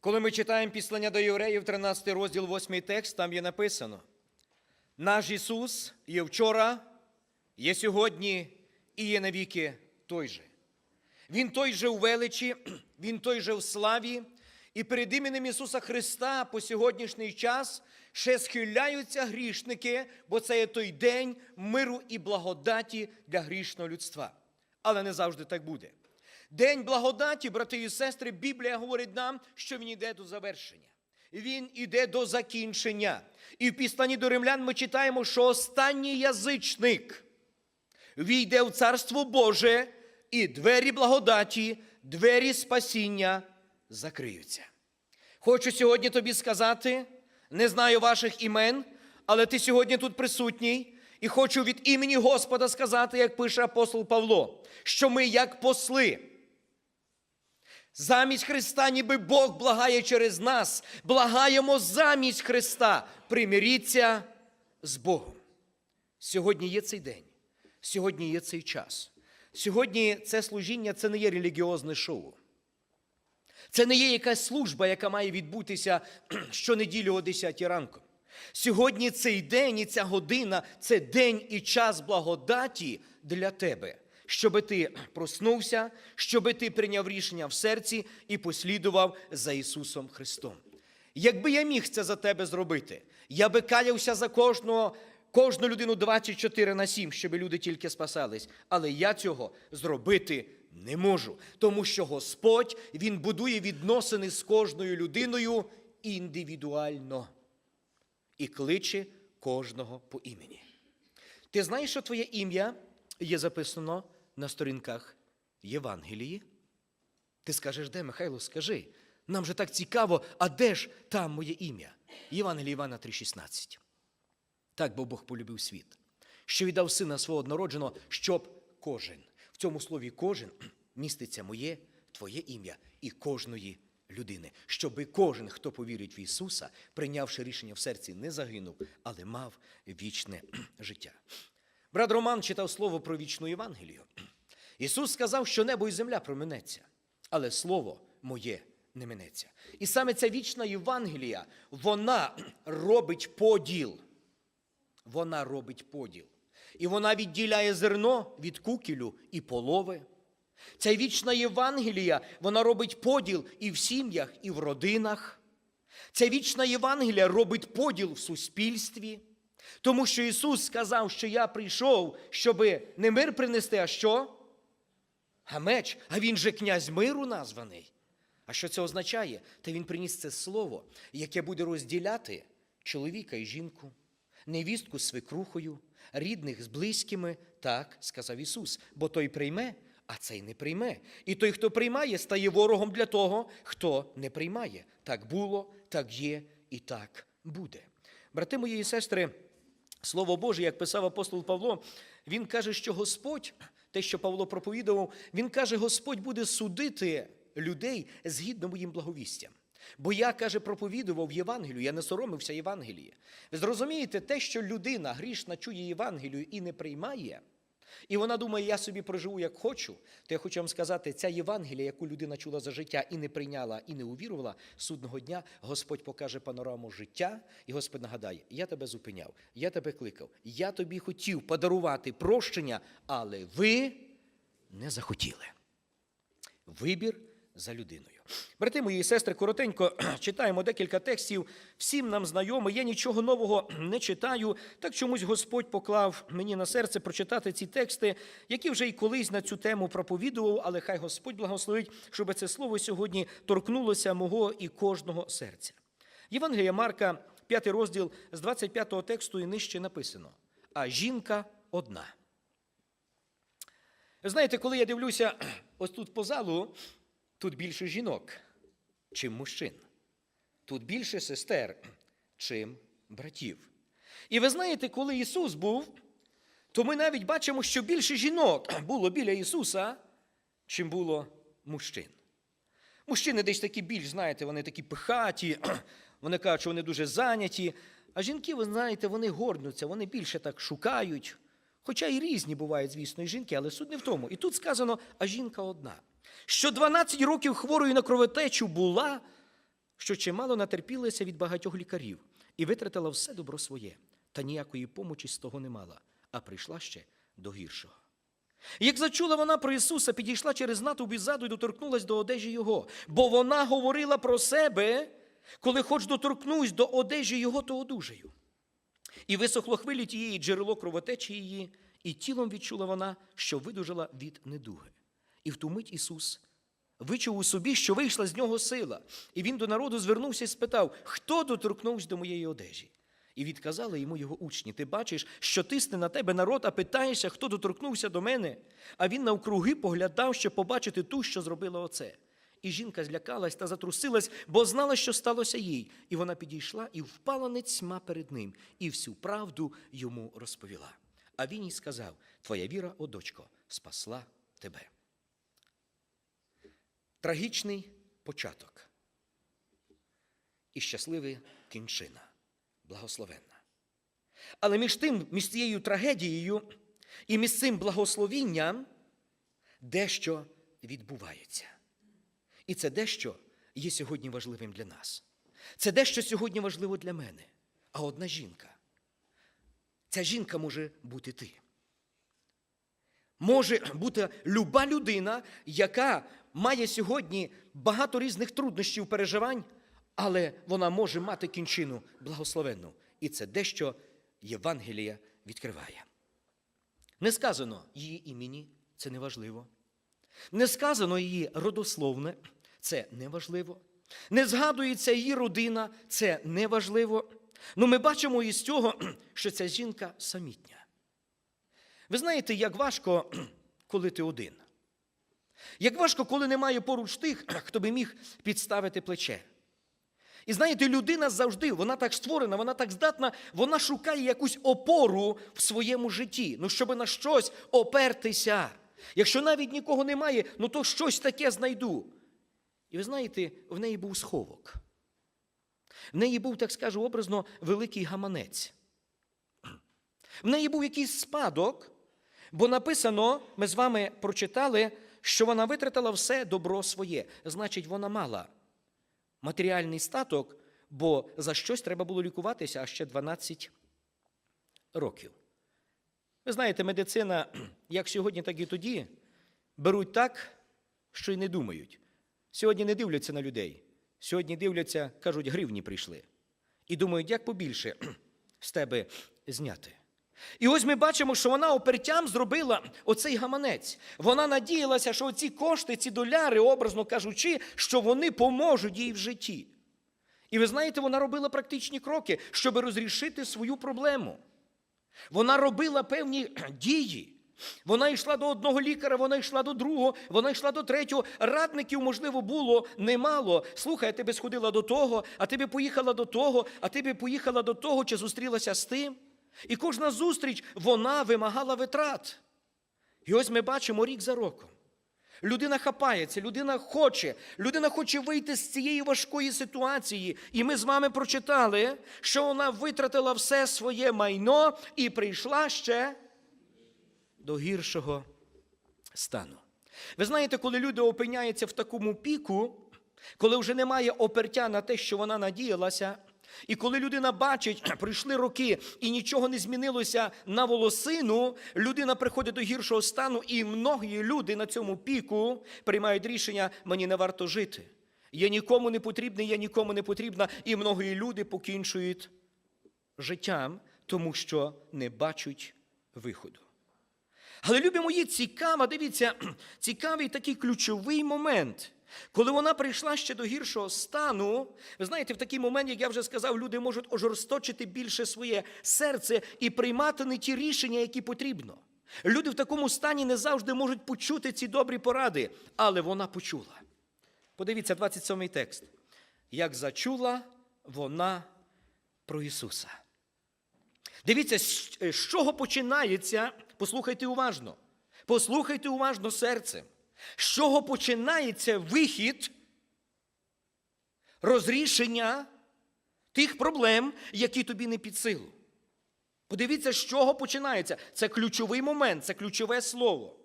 Коли ми читаємо післання до євреїв, 13 розділ, 8 текст, там є написано: наш Ісус є вчора, є сьогодні і є навіки той же. Він той же у величі, Він той же в славі, і перед іменем Ісуса Христа по сьогоднішній час ще схиляються грішники, бо це є той день миру і благодаті для грішного людства. Але не завжди так буде. День благодаті, брати і сестри, Біблія говорить нам, що він йде до завершення. Він іде до закінчення. І в післанні до римлян ми читаємо, що останній язичник війде в Царство Боже, і двері благодаті, двері спасіння закриються. Хочу сьогодні тобі сказати, не знаю ваших імен, але ти сьогодні тут присутній, і хочу від імені Господа сказати, як пише апостол Павло, що ми, як посли, замість Христа, ніби Бог благає через нас, благаємо замість Христа, примиріться з Богом. Сьогодні є цей день, сьогодні є цей час. Сьогодні це служіння це не є релігіозне шоу. Це не є якась служба, яка має відбутися щонеділі о 10 ранку. Сьогодні цей день і ця година це день і час благодаті для тебе, щоби ти проснувся, щоби ти прийняв рішення в серці і послідував за Ісусом Христом. Якби я міг це за тебе зробити, я би каявся за кожного, кожну людину 24 на 7, щоб люди тільки спасались. Але я цього зробити не можу, тому що Господь Він будує відносини з кожною людиною індивідуально і кличе кожного по імені. Ти знаєш, що твоє ім'я є записано на сторінках Євангелії? Ти скажеш, де, Михайло, скажи. Нам же так цікаво, а де ж там моє ім'я? Євангеліє Івана 3,16. Так бо Бог полюбив світ, що віддав сина свого однородженого, щоб кожен. В цьому слові кожен міститься моє, твоє ім'я і кожної людини, щоби кожен, хто повірить в Ісуса, прийнявши рішення в серці, не загинув, але мав вічне життя. Брат Роман читав слово про вічну Євангелію. Ісус сказав, що небо і земля проминеться, але слово моє не минеться. І саме ця вічна Євангелія, вона робить поділ. Вона робить поділ. І вона відділяє зерно від кукілю і полови. Ця вічна Євангелія, вона робить поділ і в сім'ях, і в родинах. Ця вічна Євангелія робить поділ в суспільстві. Тому що Ісус сказав, що я прийшов, щоби не мир принести, а що? А меч, а він же князь миру названий. А що це означає? Та він приніс це слово, яке буде розділяти чоловіка і жінку, невістку з свекрухою, рідних з близькими, так сказав Ісус. Бо той прийме, а цей не прийме. І той, хто приймає, стає ворогом для того, хто не приймає. Так було, так є і так буде. Брати мої і сестри, Слово Боже, як писав апостол Павло, він каже, що Господь, те, що Павло проповідував, він каже, Господь буде судити людей згідно моїм благовістям. Бо я, каже, проповідував Євангелію, я не соромився Євангелії. Ви зрозумієте, те, що людина грішна чує Євангелію і не приймає, і вона думає, я собі проживу як хочу, то я хочу вам сказати, ця Євангелія, яку людина чула за життя і не прийняла, і не увірувала, судного дня Господь покаже панораму життя, і Господь нагадає, я тебе зупиняв, я тебе кликав, я тобі хотів подарувати прощення, але ви не захотіли. Вибір за людиною. Брати мої і сестри, коротенько читаємо декілька текстів. Всім нам знайомо. Я нічого нового не читаю. Так чомусь Господь поклав мені на серце прочитати ці тексти, які вже й колись на цю тему проповідував, але хай Господь благословить, щоб це слово сьогодні торкнулося мого і кожного серця. Євангелія Марка, 5 розділ з 25 тексту і нижче написано: А жінка одна. Знаєте, коли я дивлюся ось тут по залу, тут більше жінок, чим мужчин. Тут більше сестер, чим братів. І ви знаєте, коли Ісус був, то ми навіть бачимо, що більше жінок було біля Ісуса, чим було мужчин. Мужчини десь такі більш, знаєте, вони такі пихаті, вони кажуть, що вони дуже зайняті. А жінки, ви знаєте, вони горнуться, вони більше так шукають. Хоча і різні бувають, звісно, і жінки, але суть не в тому. І тут сказано, а жінка одна. Що 12 років хворою на кровотечу була, що чимало натерпілася від багатьох лікарів і витратила все добро своє, та ніякої помочі з того не мала, а прийшла ще до гіршого. Як зачула вона про Ісуса, підійшла через натовп іззаду і доторкнулась до одежі Його, бо вона говорила про себе, коли хоч доторкнусь до одежі Його, то одужаю. І висохло хвилі тієї джерело кровотечі її, і тілом відчула вона, що видужала від недуги. І в ту мить Ісус вичув у собі, що вийшла з нього сила. І він до народу звернувся і спитав, хто доторкнувся до моєї одежі? І відказали йому його учні: Ти бачиш, що тисне на тебе народ, а питаєшся, хто доторкнувся до мене? А він навкруги поглядав, щоб побачити ту, що зробила оце. І жінка злякалась та затрусилась, бо знала, що сталося їй. І вона підійшла і впала нецьма перед ним, і всю правду йому розповіла. А він їй сказав: Твоя віра, о дочко, спасла тебе. Трагічний початок і щаслива кінчина, благословенна. Але між тим, між цією трагедією і між цим благословінням дещо відбувається. І це дещо є сьогодні важливим для нас. Це дещо сьогодні важливо для мене. А одна жінка. Ця жінка може бути ти. Може бути люба людина, яка має сьогодні багато різних труднощів, переживань, але вона може мати кінчину благословенну. І це дещо Євангелія відкриває. Не сказано її імені, це не важливо. Не сказано її родословне, це неважливо. Не згадується її родина, це неважливо. Ну ми бачимо із цього, що ця жінка самітня. Ви знаєте, як важко, коли ти один. Як важко, коли немає поруч тих, хто би міг підставити плече. І знаєте, людина завжди, вона так створена, вона так здатна, вона шукає якусь опору в своєму житті, ну, щоб на щось опертися. Якщо навіть нікого немає, ну то щось таке знайду. І ви знаєте, в неї був сховок. В неї був, так скажу, образно, великий гаманець. В неї був якийсь спадок, бо написано, ми з вами прочитали, що вона витратила все добро своє. Значить, вона мала матеріальний статок, бо за щось треба було лікуватися аж ще 12 років. Ви знаєте, медицина, як сьогодні, так і тоді, беруть так, що й не думають. Сьогодні не дивляться на людей. Сьогодні дивляться, кажуть, гривні прийшли. І думають, як побільше з тебе зняти. І ось ми бачимо, що вона опертям зробила оцей гаманець. Вона надіялася, що ці кошти, ці доляри, образно кажучи, що вони поможуть їй в житті. І ви знаєте, вона робила практичні кроки, щоб розрішити свою проблему. Вона робила певні дії. Вона йшла до одного лікаря, вона йшла до другого, вона йшла до третього. Радників, можливо, було немало. Слухай, а ти би сходила до того, а ти би поїхала до того, а ти би поїхала до того, чи зустрілася з тим. І кожна зустріч вона вимагала витрат. І ось ми бачимо рік за роком. Людина хапається, людина хоче, людина хоче вийти з цієї важкої ситуації. І ми з вами прочитали, що вона витратила все своє майно і прийшла ще до гіршого стану. Ви знаєте, коли люди опиняються в такому піку, коли вже немає опертя на те, що вона надіялася, і коли людина бачить, пройшли роки і нічого не змінилося на волосину, людина приходить до гіршого стану, і многі люди на цьому піку приймають рішення, мені не варто жити. Я нікому не потрібний, я нікому не потрібна, і многі люди покінчують життям, тому що не бачать виходу. Але любі мої, цікаво, дивіться, цікавий такий ключовий момент. Коли вона прийшла ще до гіршого стану, ви знаєте, в такий момент, як я вже сказав, люди можуть ожорсточити більше своє серце і приймати не ті рішення, які потрібно. Люди в такому стані не завжди можуть почути ці добрі поради, але вона почула. Подивіться, 27-й текст. Як зачула вона про Ісуса. Дивіться, з чого починається, послухайте уважно, послухайте уважно серцем. З чого починається вихід розрішення тих проблем, які тобі не під силу. Подивіться, з чого починається. Це ключовий момент, це ключове слово.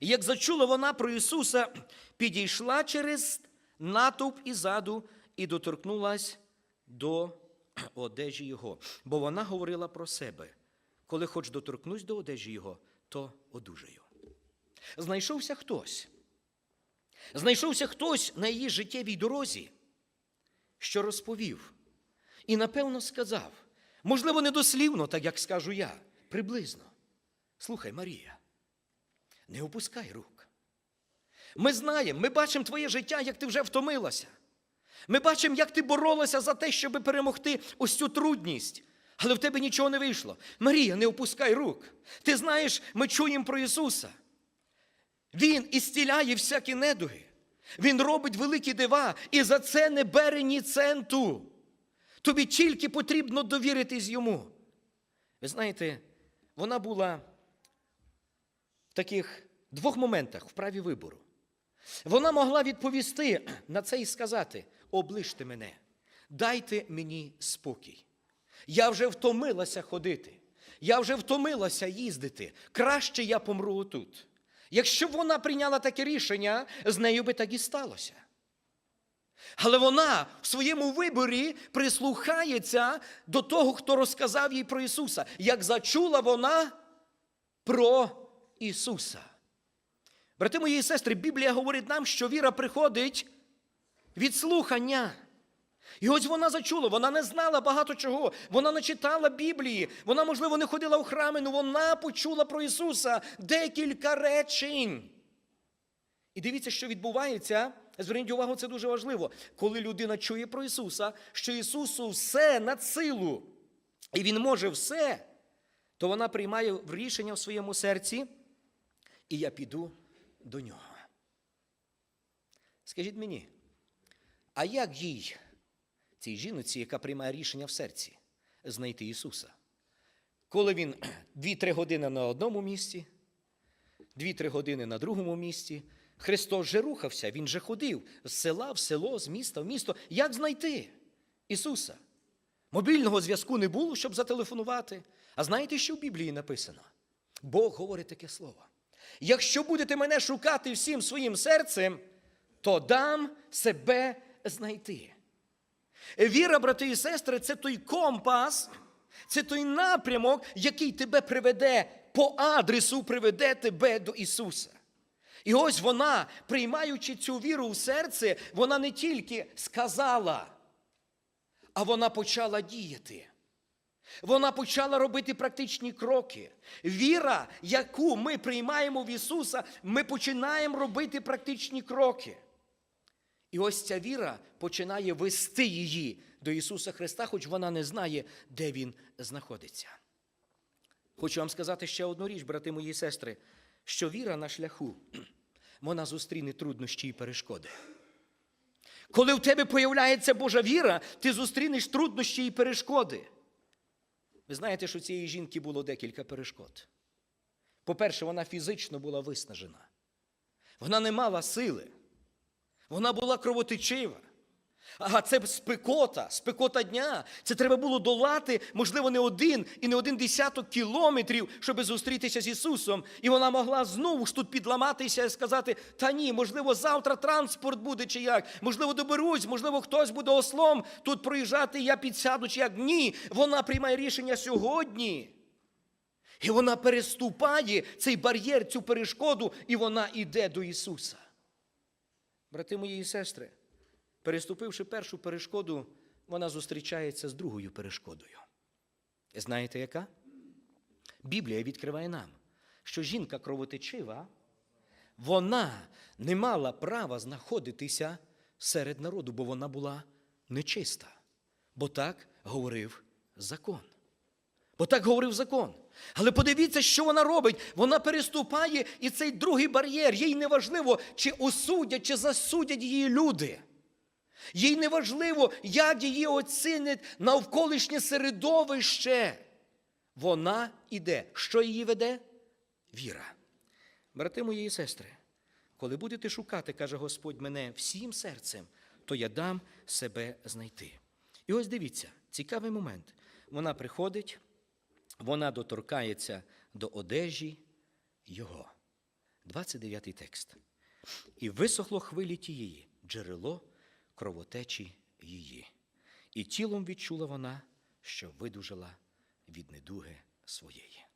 Як зачула вона про Ісуса, підійшла через натовп ізаду і доторкнулась до одежі його, бо вона говорила про себе. Коли хоч доторкнусь до одежі його, то одужаю. Знайшовся хтось. Знайшовся хтось на її життєвій дорозі, що розповів, і напевно сказав, можливо, не дослівно, так як скажу я, приблизно. Слухай, Марія, не опускай рук. Ми знаємо, ми бачимо твоє життя, як ти вже втомилася. Ми бачимо, як ти боролася за те, щоб перемогти ось цю трудність. Але в тебе нічого не вийшло. Марія, не опускай рук. Ти знаєш, ми чуємо про Ісуса. Він ісціляє всякі недуги. Він робить великі дива і за це не бере ні центу. Тобі тільки потрібно довіритись йому. Ви знаєте, вона була в таких двох моментах в праві вибору. Вона могла відповісти на це і сказати: оближте мене, дайте мені спокій. Я вже втомилася ходити, я вже втомилася їздити. Краще я помру отут. Якщо б вона прийняла таке рішення, з нею би так і сталося. Але вона в своєму виборі прислухається до того, хто розказав їй про Ісуса. Як зачула вона про Ісуса. Брати мої сестри, Біблія говорить нам, що віра приходить від слухання. І ось вона зачула, вона не знала багато чого, вона не читала Біблії, вона, можливо, не ходила у храми, але вона почула про Ісуса декілька речень. І дивіться, що відбувається. Зверніть увагу, це дуже важливо. Коли людина чує про Ісуса, що Ісусу все над силу, і Він може все, то вона приймає рішення в своєму серці, і я піду до нього. Скажіть мені, а як їй, цій жіноці, яка приймає рішення в серці, знайти Ісуса? Коли він 2-3 години на одному місці, 2-3 години на другому місці, Христос же рухався, Він же ходив з села в село, з міста в місто. Як знайти Ісуса? Мобільного зв'язку не було, щоб зателефонувати. А знаєте, що в Біблії написано? Бог говорить таке слово. Якщо будете мене шукати всім своїм серцем, то дам себе знайти. Віра, брати і сестри, це той компас, це той напрямок, який тебе приведе по адресу, приведе тебе до Ісуса. І ось вона, приймаючи цю віру в серце, вона не тільки сказала, а вона почала діяти. Вона почала робити практичні кроки. Віра, яку ми приймаємо в Ісуса, ми починаємо робити практичні кроки. І ось ця віра починає вести її до Ісуса Христа, хоч вона не знає, де Він знаходиться. Хочу вам сказати ще одну річ, брати мої сестри, що віра на шляху, вона зустріне труднощі і перешкоди. Коли в тебе появляється Божа віра, ти зустрінеш труднощі і перешкоди. Ви знаєте, що цієї жінки було декілька перешкод. По-перше, вона фізично була виснажена. Вона не мала сили. Вона була кровотечива. А це спекота, спекота дня. Це треба було долати, можливо, не один і не один десяток кілометрів, щоб зустрітися з Ісусом. І вона могла знову ж тут підламатися і сказати: та ні, можливо, завтра транспорт буде чи як, можливо, доберусь, можливо, хтось буде ослом тут проїжджати, я підсяду чи як. Ні, вона приймає рішення сьогодні. І вона переступає цей бар'єр, цю перешкоду, і вона йде до Ісуса. Брати мої і сестри, переступивши першу перешкоду, вона зустрічається з другою перешкодою. Знаєте яка? Біблія відкриває нам, що жінка кровотечива, вона не мала права знаходитися серед народу, бо вона була нечиста. Бо так говорив закон. Бо так говорив закон. Але подивіться, що вона робить. Вона переступає і цей другий бар'єр. Їй не важливо, чи осудять, чи засудять її люди. Їй не важливо, як її оцінять навколишнє середовище. Вона іде. Що її веде? Віра. Брати мої і сестри, коли будете шукати, каже Господь мене всім серцем, то я дам себе знайти. І ось дивіться, цікавий момент. Вона приходить, вона доторкається до одежі його. 29 текст. І висохло хвилі тієї, джерело кровотечі її. І тілом відчула вона, що видужала від недуги своєї.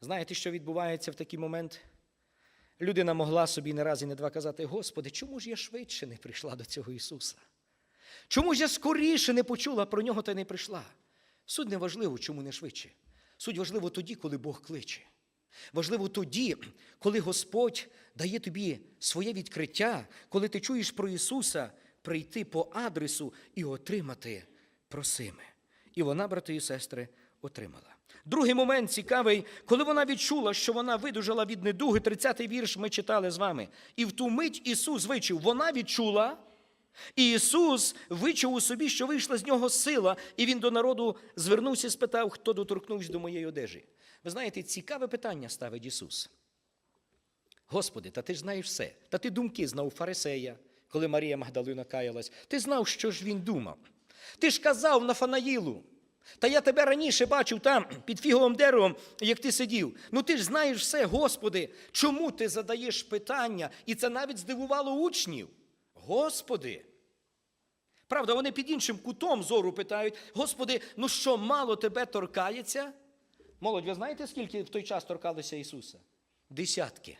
Знаєте, що відбувається в такий момент? Людина могла собі не раз і не два казати: Господи, чому ж я швидше не прийшла до цього Ісуса? Чому ж я скоріше не почула про нього та не прийшла? Суть не важливо, чому не швидше. Суть важливо тоді, коли Бог кличе. Важливо тоді, коли Господь дає тобі своє відкриття, коли ти чуєш про Ісуса, прийти по адресу і отримати просиме. І вона, брати і сестри, отримала. Другий момент цікавий, коли вона відчула, що вона видужала від недуги, 30-й вірш ми читали з вами. І в ту мить Ісус вичув, вона відчула, і Ісус вичув у собі, що вийшла з нього сила, і Він до народу звернувся і спитав, хто доторкнувся до моєї одежі. Ви знаєте, цікаве питання ставить Ісус. Господи, та ти ж знаєш все. Та ти думки знав фарисея, коли Марія Магдалина каялась. Ти знав, що ж він думав. Ти ж казав Нафанаїлу. Та я тебе раніше бачив там, під фіговим деревом, як ти сидів. Ну ти ж знаєш все, Господи, чому ти задаєш питання? І це навіть здивувало учнів. Господи. Правда, вони під іншим кутом зору питають: Господи, ну що мало тебе торкається? Молодь, ви знаєте, скільки в той час торкалося Ісуса? Десятки,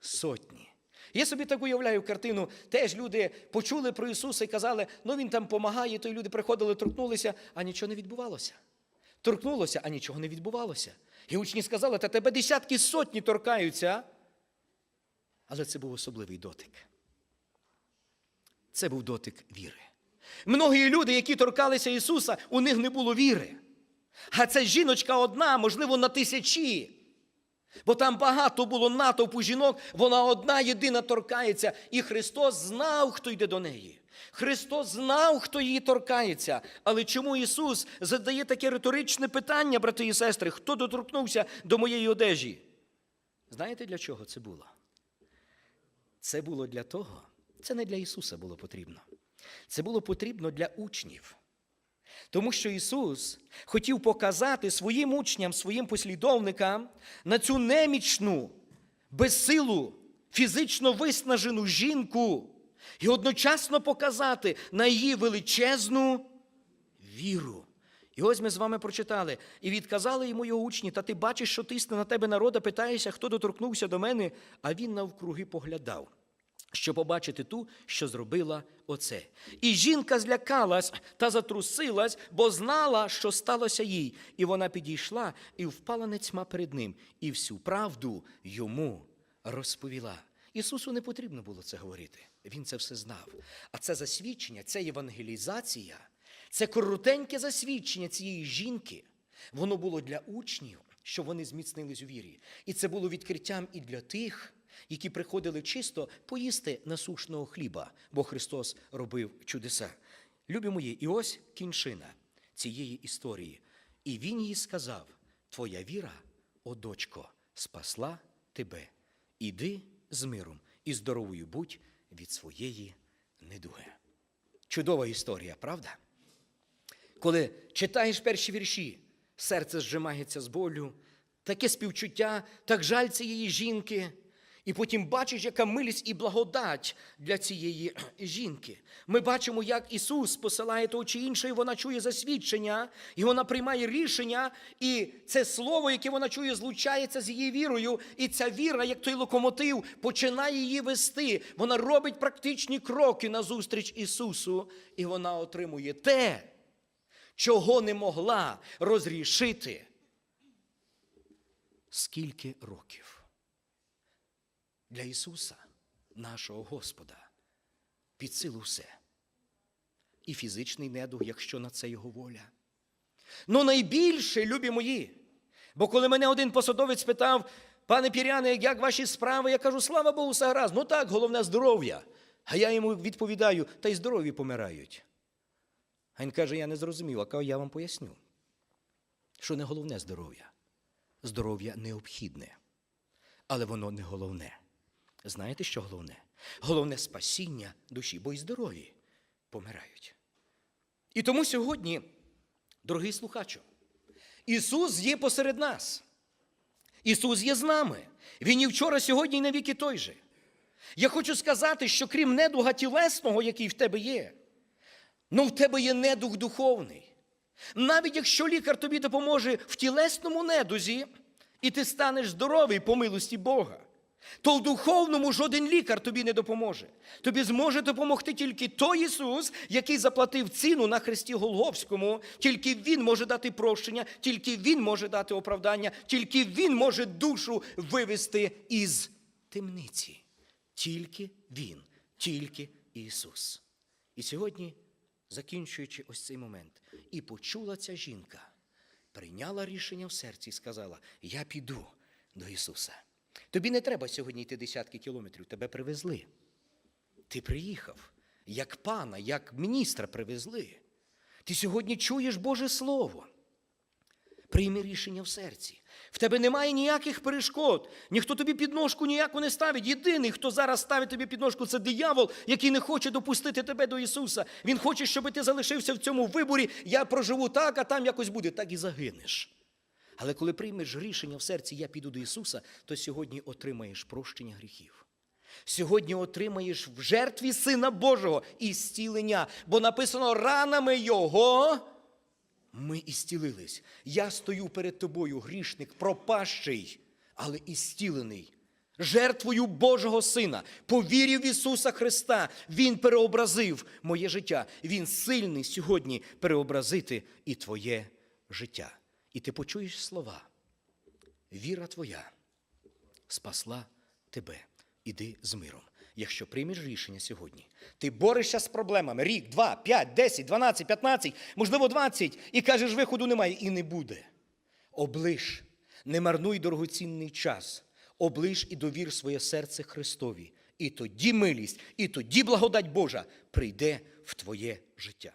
сотні. Я собі так уявляю картину, теж люди почули про Ісуса і казали, ну Він там помагає, то й люди приходили, торкнулися, а нічого не відбувалося. Торкнулося, а нічого не відбувалося. І учні сказали, та тебе десятки сотні торкаються. Але це був особливий дотик. Це був дотик віри. Многі люди, які торкалися Ісуса, у них не було віри. А ця жіночка одна, можливо, на тисячі. Бо там багато було натовпу жінок, вона одна єдина торкається, і Христос знав, хто йде до неї. Христос знав, хто її торкається. Але чому Ісус задає таке риторичне питання, брати і сестри, хто доторкнувся до моєї одежі? Знаєте, для чого це було? Це було для того, це не для Ісуса було потрібно. Це було потрібно для учнів. Тому що Ісус хотів показати своїм учням, своїм послідовникам на цю немічну, безсилу, фізично виснажену жінку і одночасно показати на її величезну віру. І ось ми з вами прочитали, і відказали йому його учні, та ти бачиш, що тисне на тебе народа, питаєшся, хто доторкнувся до мене, а він навкруги поглядав щоб побачити ту, що зробила оце. І жінка злякалась та затрусилась, бо знала, що сталося їй. І вона підійшла і впала нецьма перед ним, і всю правду йому розповіла. Ісусу не потрібно було це говорити. Він це все знав. А це засвідчення, це євангелізація, це коротеньке засвідчення цієї жінки. Воно було для учнів, щоб вони зміцнились у вірі. І це було відкриттям і для тих, які приходили чисто поїсти насушного хліба, бо Христос робив чудеса. Любі мої, і ось кінчина цієї історії. І він їй сказав: Твоя віра, о дочко, спасла тебе. Іди з миром і здоровою будь від своєї недуги. Чудова історія, правда? Коли читаєш перші вірші, серце зжимається з болю, таке співчуття, так жаль цієї жінки. І потім бачиш, яка милість і благодать для цієї жінки. Ми бачимо, як Ісус посилає того чи інше, і вона чує засвідчення, і вона приймає рішення, і це слово, яке вона чує, злучається з її вірою. І ця віра, як той локомотив, починає її вести. Вона робить практичні кроки назустріч Ісусу, і вона отримує те, чого не могла розрішити. Скільки років? Для Ісуса, нашого Господа, під силу все. І фізичний недуг, якщо на це Його воля. Ну найбільше, любі мої. Бо коли мене один посадовець питав, пане Піряне, як ваші справи, я кажу, слава Богу, все гаразд. Ну так, головне здоров'я. А я йому відповідаю, та й здорові помирають. А він каже, я не зрозумів, а я вам поясню, що не головне здоров'я. Здоров'я необхідне, але воно не головне. Знаєте, що головне? Головне спасіння душі, бо й здорові помирають. І тому сьогодні, дорогий слухачу, Ісус є посеред нас. Ісус є з нами. Він і вчора, сьогодні, і навіки той же. Я хочу сказати, що крім недуга тілесного, який в тебе є, ну в тебе є недух духовний. Навіть якщо лікар тобі допоможе в тілесному недузі, і ти станеш здоровий по милості Бога, то в духовному жоден лікар тобі не допоможе. Тобі зможе допомогти тільки той Ісус, який заплатив ціну на хресті Голговському. Тільки Він може дати прощення, тільки Він може дати оправдання, тільки Він може душу вивести із темниці. Тільки Він, тільки Ісус. І сьогодні, закінчуючи ось цей момент, і почула ця жінка, прийняла рішення в серці і сказала: Я піду до Ісуса. Тобі не треба сьогодні йти десятки кілометрів, тебе привезли. Ти приїхав, як пана, як міністра привезли. Ти сьогодні чуєш Боже Слово. Прийми рішення в серці. В тебе немає ніяких перешкод. Ніхто тобі підножку ніяку не ставить. Єдиний, хто зараз ставить тобі підножку, це диявол, який не хоче допустити тебе до Ісуса. Він хоче, щоб ти залишився в цьому виборі. Я проживу так, а там якось буде, так і загинеш. Але коли приймеш рішення в серці, я піду до Ісуса, то сьогодні отримаєш прощення гріхів. Сьогодні отримаєш в жертві Сина Божого і зцілення, бо написано ранами Його. Ми істілились. Я стою перед тобою, грішник, пропащий, але істілений. Жертвою Божого Сина, повірив в Ісуса Христа. Він переобразив моє життя. Він сильний сьогодні переобразити і твоє життя. І ти почуєш слова. Віра твоя спасла тебе. Іди з миром. Якщо приймеш рішення сьогодні, ти борешся з проблемами рік, два, п'ять, десять, дванадцять, п'ятнадцять, можливо, двадцять, і кажеш, виходу немає, і не буде. Оближ, не марнуй дорогоцінний час, оближ і довір своє серце Христові. І тоді милість, і тоді благодать Божа прийде в твоє життя.